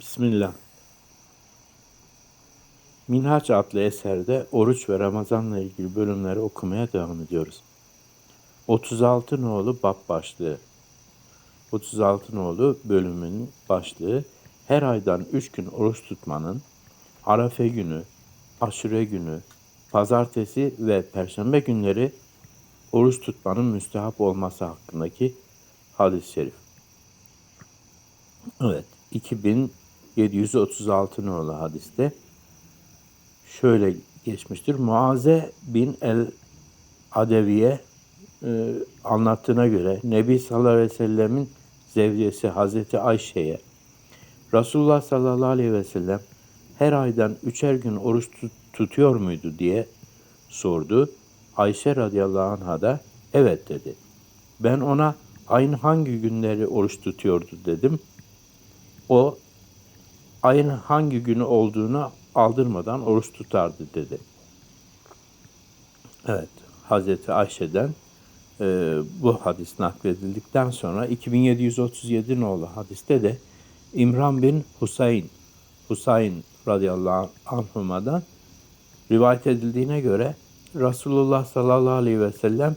Bismillah. Minhaç adlı eserde oruç ve Ramazan'la ilgili bölümleri okumaya devam ediyoruz. 36 nolu bab başlığı. 36 nolu bölümün başlığı her aydan 3 gün oruç tutmanın Arafe günü, Aşure günü, pazartesi ve perşembe günleri oruç tutmanın müstehap olması hakkındaki hadis-i şerif. Evet, 2736 nolu hadiste şöyle geçmiştir. Muaze bin el Adeviye e, anlattığına göre Nebi sallallahu aleyhi ve sellemin zevcesi Hazreti Ayşe'ye Resulullah sallallahu aleyhi ve sellem her aydan üçer gün oruç tut- tutuyor muydu diye sordu. Ayşe radıyallahu anh'a da evet dedi. Ben ona ayın hangi günleri oruç tutuyordu dedim. O ayın hangi günü olduğunu aldırmadan oruç tutardı dedi. Evet, Hazreti Ayşe'den e, bu hadis nakledildikten sonra 2737 nolu hadiste de İmran bin Husayn, Husayn radıyallahu anhuma'dan rivayet edildiğine göre Resulullah sallallahu aleyhi ve sellem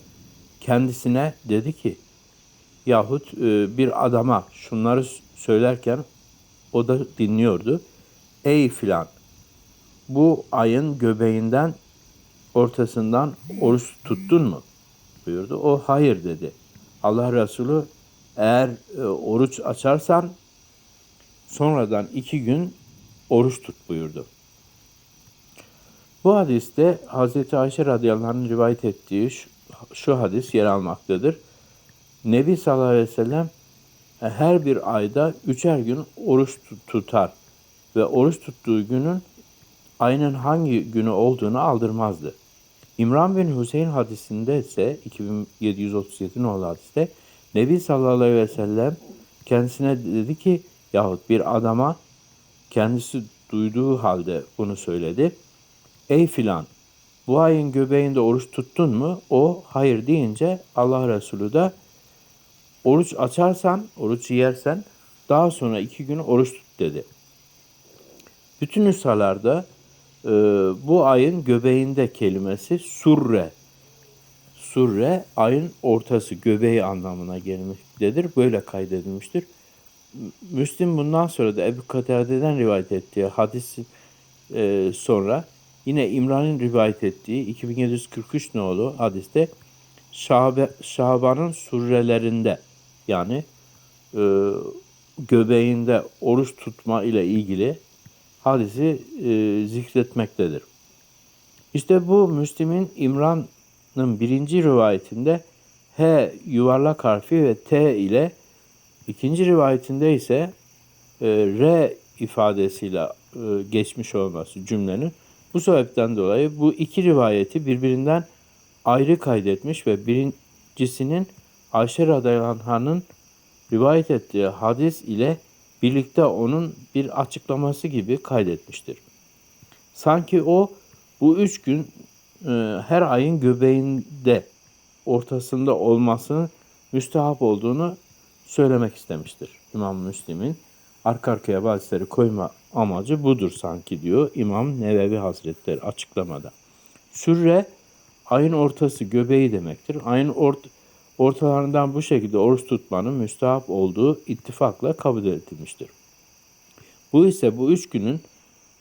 kendisine dedi ki yahut e, bir adama şunları söylerken o da dinliyordu. Ey filan bu ayın göbeğinden ortasından oruç tuttun mu? buyurdu. O hayır dedi. Allah Resulü eğer e, oruç açarsan sonradan iki gün oruç tut buyurdu. Bu hadiste Hazreti Ayşe radıyallahu anh'ın rivayet ettiği şu, şu hadis yer almaktadır. Nebi sallallahu aleyhi ve sellem her bir ayda üçer gün oruç tut- tutar ve oruç tuttuğu günün ayının hangi günü olduğunu aldırmazdı. İmran bin Hüseyin hadisinde ise 2737 nolu hadiste Nebi sallallahu aleyhi ve sellem kendisine dedi ki yahut bir adama kendisi duyduğu halde bunu söyledi. Ey filan bu ayın göbeğinde oruç tuttun mu? O hayır deyince Allah Resulü de oruç açarsan, oruç yersen daha sonra iki gün oruç tut dedi. Bütün nüshalarda e, bu ayın göbeğinde kelimesi surre. Surre ayın ortası, göbeği anlamına gelmektedir. Böyle kaydedilmiştir. Müslim bundan sonra da Ebu Katade'den rivayet ettiği hadis e, sonra yine İmran'ın rivayet ettiği 2743 nolu hadiste Şaban'ın surrelerinde yani e, göbeğinde oruç tutma ile ilgili hadisi e, zikretmektedir. İşte bu Müslim'in İmran'ın birinci rivayetinde H yuvarlak harfi ve T ile ikinci rivayetinde ise e, R ifadesiyle e, geçmiş olması cümlenin bu sebepten dolayı bu iki rivayeti birbirinden ayrı kaydetmiş ve birincisinin Ayşe radıyallahu rivayet ettiği hadis ile birlikte onun bir açıklaması gibi kaydetmiştir. Sanki o bu üç gün e, her ayın göbeğinde ortasında olmasının müstehap olduğunu söylemek istemiştir. İmam Müslim'in arka arkaya hadisleri koyma amacı budur sanki diyor İmam Nevevi Hazretleri açıklamada. Sürre ayın ortası göbeği demektir. Ayın ort ortalarından bu şekilde oruç tutmanın müstahap olduğu ittifakla kabul edilmiştir. Bu ise bu üç günün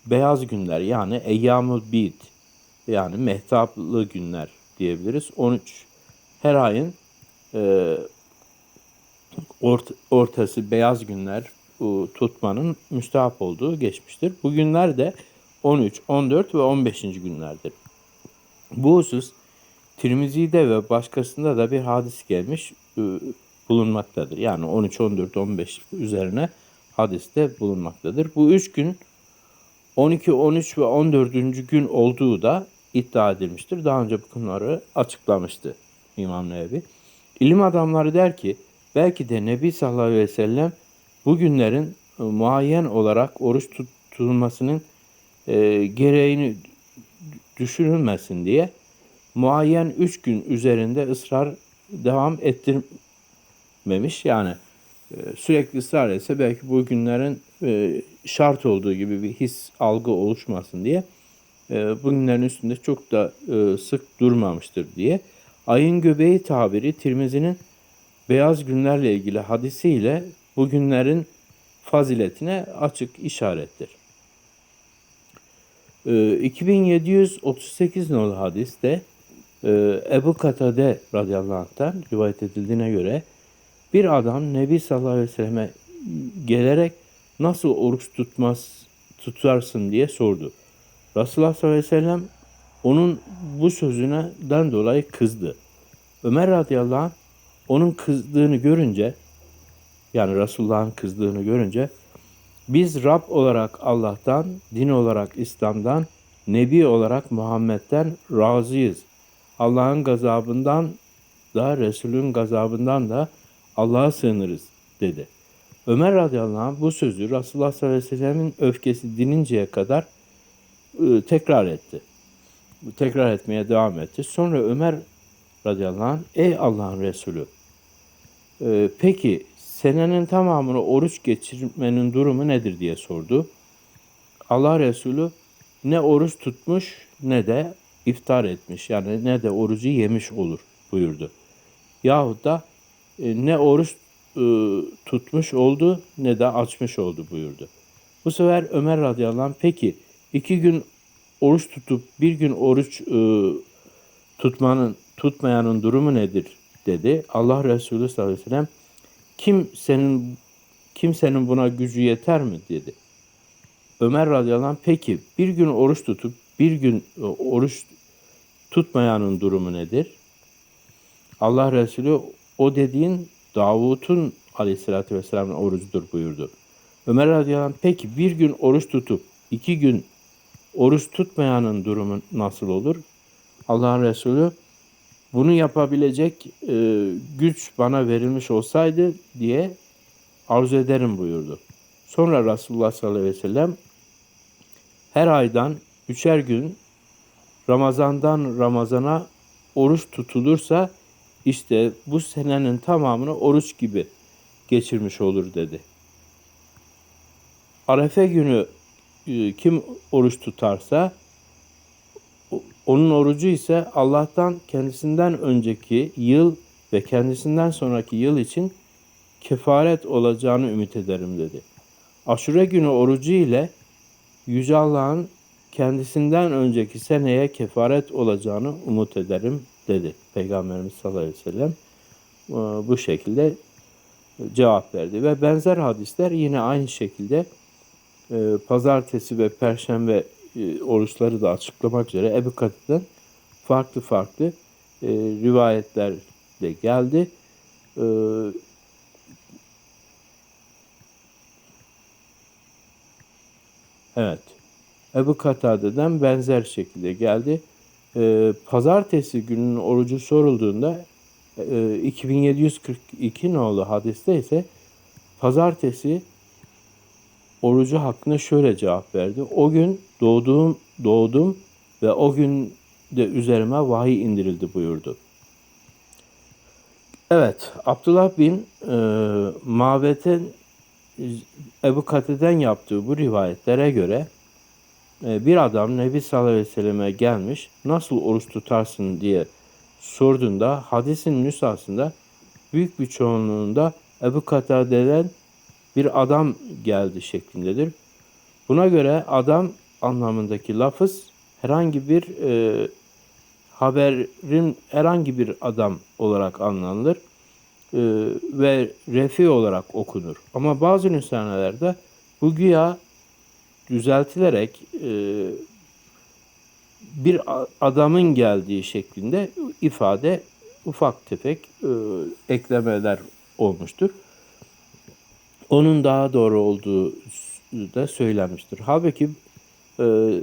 beyaz günler yani eyyamul bid yani mehtaplı günler diyebiliriz. 13 her ayın e, ort, ortası beyaz günler bu, tutmanın müstahap olduğu geçmiştir. Bu günler de 13, 14 ve 15. günlerdir. Bu husus Tirmizi'de ve başkasında da bir hadis gelmiş e, bulunmaktadır. Yani 13, 14, 15 üzerine hadiste bulunmaktadır. Bu üç gün 12, 13 ve 14. gün olduğu da iddia edilmiştir. Daha önce bu konuları açıklamıştı İmam Nevevi. İlim adamları der ki belki de Nebi sallallahu aleyhi ve sellem bu günlerin e, muayyen olarak oruç tutulmasının e, gereğini düşünülmesin diye muayyen üç gün üzerinde ısrar devam ettirmemiş. Yani e, sürekli ısrar etse belki bu günlerin e, şart olduğu gibi bir his, algı oluşmasın diye e, bugünlerin üstünde çok da sık durmamıştır diye. Ayın göbeği tabiri Tirmizi'nin beyaz günlerle ilgili hadisiyle bugünlerin faziletine açık işarettir. E, 2738 nolu hadiste e, Ebu Katade radıyallahu anh'tan rivayet edildiğine göre bir adam Nebi sallallahu aleyhi ve selleme gelerek nasıl oruç tutmaz tutarsın diye sordu. Resulullah sallallahu aleyhi ve sellem onun bu sözünden dolayı kızdı. Ömer radıyallahu anh onun kızdığını görünce yani Resulullah'ın kızdığını görünce biz Rab olarak Allah'tan, din olarak İslam'dan, Nebi olarak Muhammed'den razıyız. Allah'ın gazabından da Resul'ün gazabından da Allah'a sığınırız dedi. Ömer radıyallahu anh bu sözü Resulullah sallallahu aleyhi ve sellemin öfkesi dininceye kadar e, tekrar etti. Tekrar etmeye devam etti. Sonra Ömer radıyallahu anh ey Allah'ın Resulü e, peki senenin tamamını oruç geçirmenin durumu nedir diye sordu. Allah Resulü ne oruç tutmuş ne de iftar etmiş yani ne de orucu yemiş olur buyurdu. Yahut da e, ne oruç e, tutmuş oldu ne de açmış oldu buyurdu. Bu sefer Ömer radıyallahu anh peki iki gün oruç tutup bir gün oruç e, tutmanın tutmayanın durumu nedir dedi. Allah Resulü sallallahu aleyhi ve sellem kim senin kimsenin buna gücü yeter mi dedi. Ömer radıyallahu anh peki bir gün oruç tutup bir gün e, oruç tutmayanın durumu nedir? Allah Resulü o dediğin Davut'un aleyhissalatü vesselamın orucudur buyurdu. Ömer radıyallahu anh peki bir gün oruç tutup iki gün oruç tutmayanın durumu nasıl olur? Allah Resulü bunu yapabilecek e, güç bana verilmiş olsaydı diye arzu ederim buyurdu. Sonra Resulullah sallallahu aleyhi ve sellem her aydan üçer gün Ramazandan Ramazana oruç tutulursa işte bu senenin tamamını oruç gibi geçirmiş olur dedi. Arefe günü e, kim oruç tutarsa onun orucu ise Allah'tan kendisinden önceki yıl ve kendisinden sonraki yıl için kefaret olacağını ümit ederim dedi. Aşure günü orucu ile Yüce Allah'ın kendisinden önceki seneye kefaret olacağını umut ederim dedi Peygamberimiz sallallahu aleyhi ve sellem. Bu şekilde cevap verdi ve benzer hadisler yine aynı şekilde e, pazartesi ve perşembe e, oruçları da açıklamak üzere Ebu Katid'den farklı farklı e, rivayetler de geldi. E, evet. Ebu Katade'den benzer şekilde geldi. E, pazartesi gününün orucu sorulduğunda e, 2742 nolu hadiste ise pazartesi orucu hakkında şöyle cevap verdi. O gün doğduğum, doğdum ve o gün de üzerime vahiy indirildi buyurdu. Evet, Abdullah bin e, Mabet'in Ebu Kate'den yaptığı bu rivayetlere göre e, bir adam Nebi sallallahu aleyhi ve selleme gelmiş, nasıl oruç tutarsın diye sorduğunda hadisin nüshasında büyük bir çoğunluğunda Ebu Katade'den bir adam geldi şeklindedir. Buna göre adam anlamındaki lafız herhangi bir e, haberin herhangi bir adam olarak anlanılır e, ve refi olarak okunur. Ama bazı nüshanelerde bu güya düzeltilerek e, bir adamın geldiği şeklinde ifade ufak tefek e, eklemeler olmuştur onun daha doğru olduğu da söylenmiştir. Halbuki e,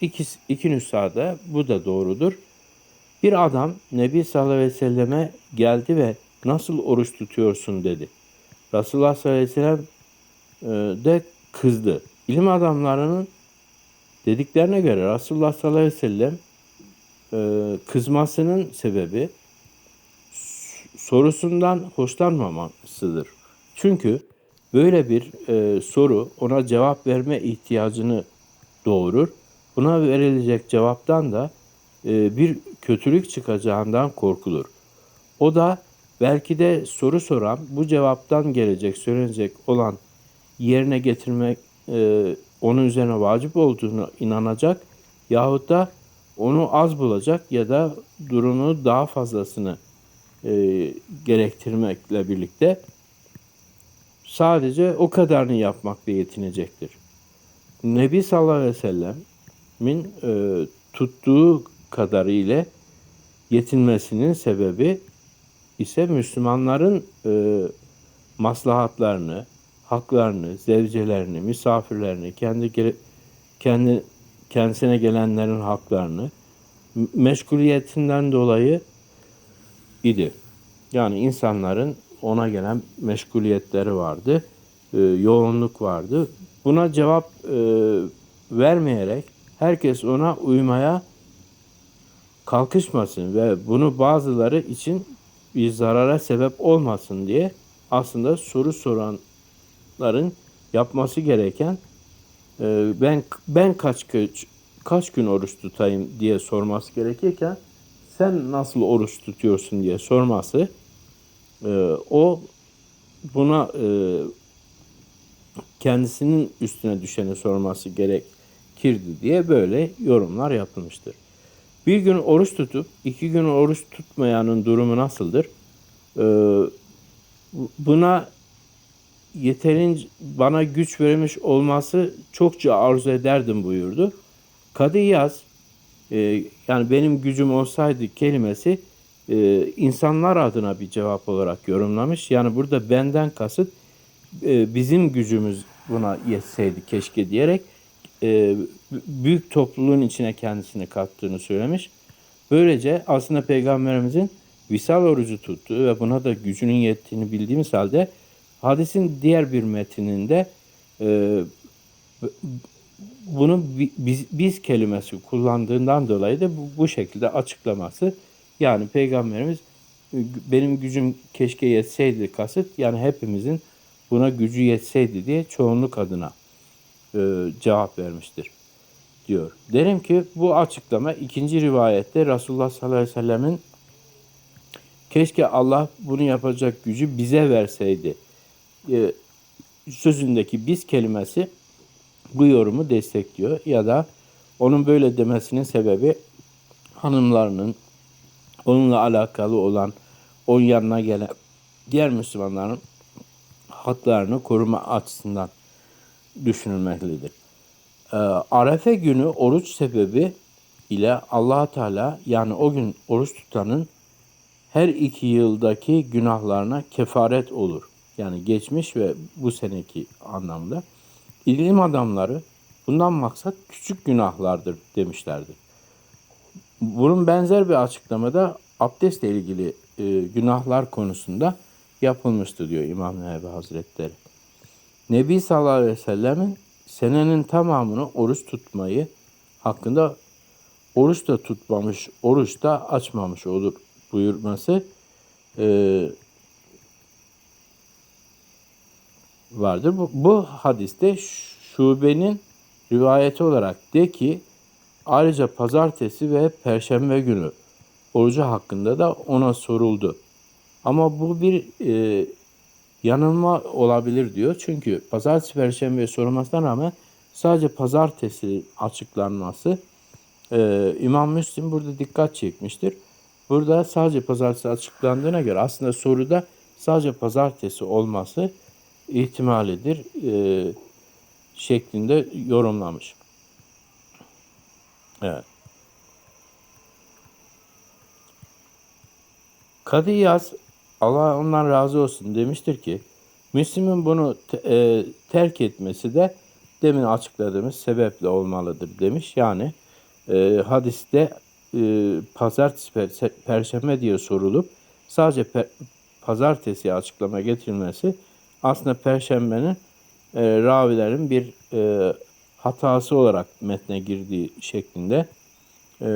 iki, iki nüshada bu da doğrudur. Bir adam Nebi sallallahu aleyhi ve selleme geldi ve nasıl oruç tutuyorsun dedi. Resulullah sallallahu aleyhi ve sellem e, de kızdı. İlim adamlarının dediklerine göre Resulullah sallallahu aleyhi ve sellem e, kızmasının sebebi sorusundan hoşlanmamasıdır. Çünkü Böyle bir e, soru ona cevap verme ihtiyacını doğurur. Buna verilecek cevaptan da e, bir kötülük çıkacağından korkulur. O da belki de soru soran bu cevaptan gelecek, söylenecek olan yerine getirmek e, onun üzerine vacip olduğunu inanacak yahut da onu az bulacak ya da durumu daha fazlasını e, gerektirmekle birlikte sadece o kadarını yapmakla yetinecektir. Nebi sallallahu aleyhi ve sellemin e, tuttuğu kadarıyla yetinmesinin sebebi ise Müslümanların e, maslahatlarını, haklarını, zevcelerini, misafirlerini, kendi kendi kendisine gelenlerin haklarını meşguliyetinden dolayı idi. Yani insanların ona gelen meşguliyetleri vardı, e, yoğunluk vardı. Buna cevap e, vermeyerek herkes ona uymaya kalkışmasın ve bunu bazıları için bir zarara sebep olmasın diye aslında soru soranların yapması gereken e, ben ben kaç kaç kaç gün oruç tutayım diye sorması gerekirken sen nasıl oruç tutuyorsun diye sorması e, o buna e, kendisinin üstüne düşeni sorması gerekirdi diye böyle yorumlar yapılmıştır. Bir gün oruç tutup iki gün oruç tutmayanın durumu nasıldır? Ee, buna yeterince bana güç vermiş olması çokça arzu ederdim buyurdu. Kadı Yaz e, yani benim gücüm olsaydı kelimesi e, insanlar adına bir cevap olarak yorumlamış. Yani burada benden kasıt e, bizim gücümüz buna yetseydi keşke diyerek e, büyük topluluğun içine kendisini kattığını söylemiş. Böylece aslında Peygamberimizin visal orucu tuttuğu ve buna da gücünün yettiğini bildiğimiz halde hadisin diğer bir metninde e, bunu bi- biz, biz kelimesi kullandığından dolayı da bu, bu şekilde açıklaması yani Peygamberimiz e, benim gücüm keşke yetseydi kasıt yani hepimizin buna gücü yetseydi diye çoğunluk adına e, cevap vermiştir diyor. Derim ki bu açıklama ikinci rivayette Resulullah sallallahu aleyhi ve sellemin keşke Allah bunu yapacak gücü bize verseydi e, sözündeki biz kelimesi bu yorumu destekliyor ya da onun böyle demesinin sebebi hanımlarının onunla alakalı olan onun yanına gelen diğer Müslümanların haklarını koruma açısından düşünülmektedir. Ee, Arefe günü oruç sebebi ile allah Teala yani o gün oruç tutanın her iki yıldaki günahlarına kefaret olur. Yani geçmiş ve bu seneki anlamda. İlim adamları bundan maksat küçük günahlardır demişlerdir. Bunun benzer bir açıklamada abdestle ilgili e, günahlar konusunda yapılmıştı diyor İmam Nevevi Hazretleri. Nebi sallallahu aleyhi ve sellemin senenin tamamını oruç tutmayı hakkında oruç da tutmamış, oruç da açmamış olur buyurması e, vardır. Bu, bu hadiste şubenin rivayeti olarak de ki ayrıca pazartesi ve perşembe günü orucu hakkında da ona soruldu. Ama bu bir e, yanılma olabilir diyor. Çünkü pazartesi perşembe sorulmasına rağmen sadece pazartesi açıklanması e, İmam Müslim burada dikkat çekmiştir. Burada sadece pazartesi açıklandığına göre aslında soruda sadece pazartesi olması ihtimalidir e, şeklinde yorumlamış. Evet. Kadı Yaz Allah ondan razı olsun demiştir ki Müslüm'ün bunu te- e, terk etmesi de demin açıkladığımız sebeple olmalıdır demiş. Yani e, hadiste e, pazartesi per- perşembe diye sorulup sadece pe- pazartesi açıklama getirilmesi aslında perşembenin e, ravilerin bir e, hatası olarak metne girdiği şeklinde e,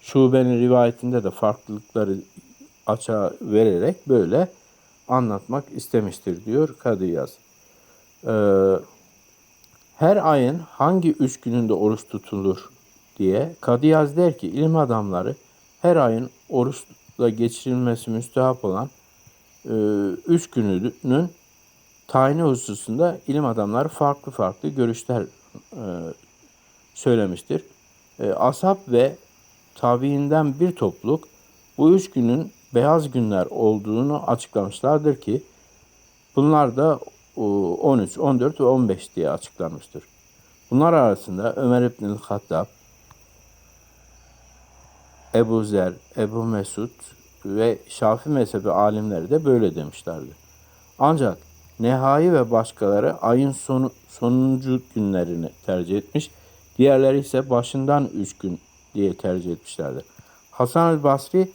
şubenin rivayetinde de farklılıkları açığa vererek böyle anlatmak istemiştir diyor Kadı Yaz. Ee, her ayın hangi üç gününde oruç tutulur diye Kadıyaz der ki ilim adamları her ayın oruçla geçirilmesi müstehap olan e, üç gününün tayini hususunda ilim adamları farklı farklı görüşler e, söylemiştir. E, ashab ve tabiinden bir topluluk bu üç günün beyaz günler olduğunu açıklamışlardır ki bunlar da e, 13, 14 ve 15 diye açıklanmıştır. Bunlar arasında Ömer İbnül Hattab, Ebu Zer, Ebu Mesud ve Şafi mezhebi alimleri de böyle demişlerdi. Ancak Nehai ve başkaları ayın sonu, sonuncu günlerini tercih etmiş. Diğerleri ise başından üç gün diye tercih etmişlerdir. Hasan el Basri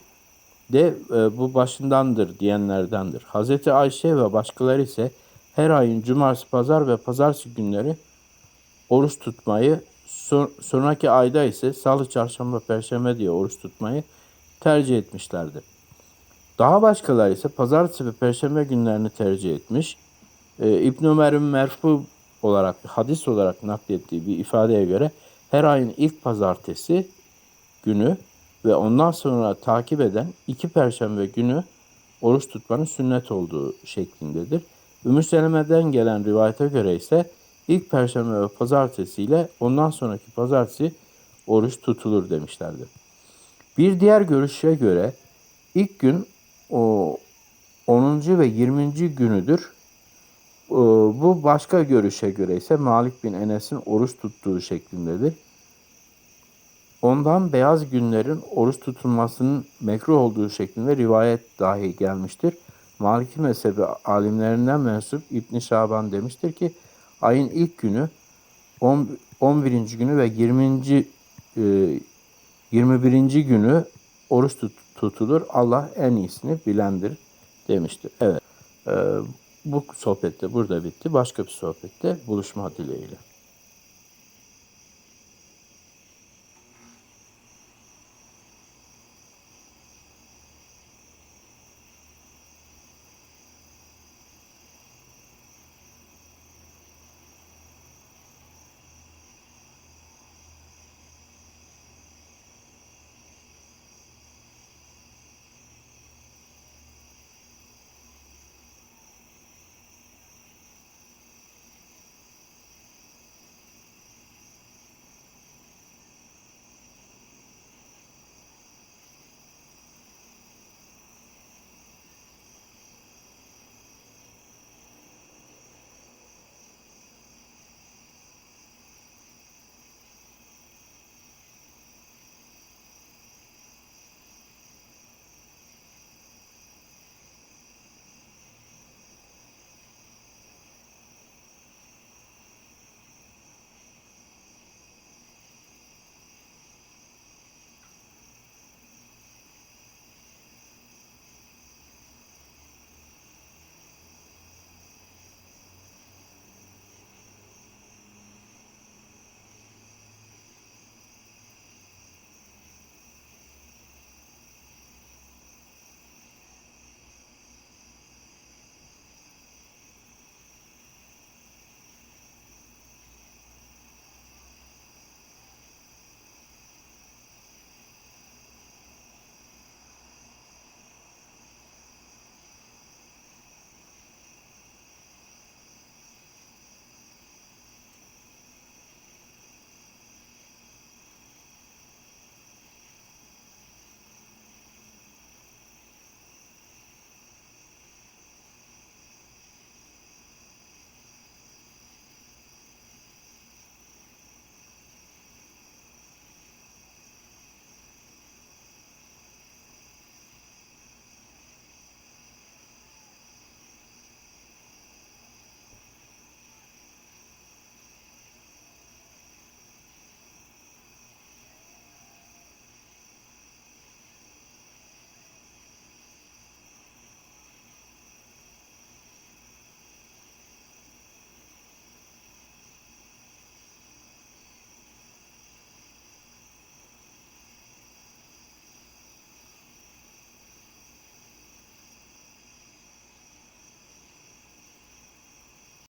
de e, bu başındandır diyenlerdendir. Hazreti Ayşe ve başkaları ise her ayın cumartesi, pazar ve pazartesi günleri oruç tutmayı, son- sonraki ayda ise salı, çarşamba, perşembe diye oruç tutmayı tercih etmişlerdir. Daha başkaları ise pazartesi ve perşembe günlerini tercih etmiş. Ee, İbn Ömer'in merfu olarak, hadis olarak naklettiği bir ifadeye göre her ayın ilk pazartesi günü ve ondan sonra takip eden iki perşembe günü oruç tutmanın sünnet olduğu şeklindedir. Ümmü Seleme'den gelen rivayete göre ise ilk perşembe ve pazartesi ile ondan sonraki pazartesi oruç tutulur demişlerdir. Bir diğer görüşe göre ilk gün o 10. ve 20. günüdür. Ee, Bu başka görüşe göre ise Malik bin Enes'in oruç tuttuğu şeklindedir. Ondan beyaz günlerin oruç tutulmasının mekruh olduğu şeklinde rivayet dahi gelmiştir. Maliki mezhebi alimlerinden mensup İbn Şaban demiştir ki ayın ilk günü 10 11. günü ve 20. e, 21. günü oruç tut- tutulur. Allah en iyisini bilendir demiştir. Evet. Bu sohbette burada bitti. Başka bir sohbette buluşma dileğiyle.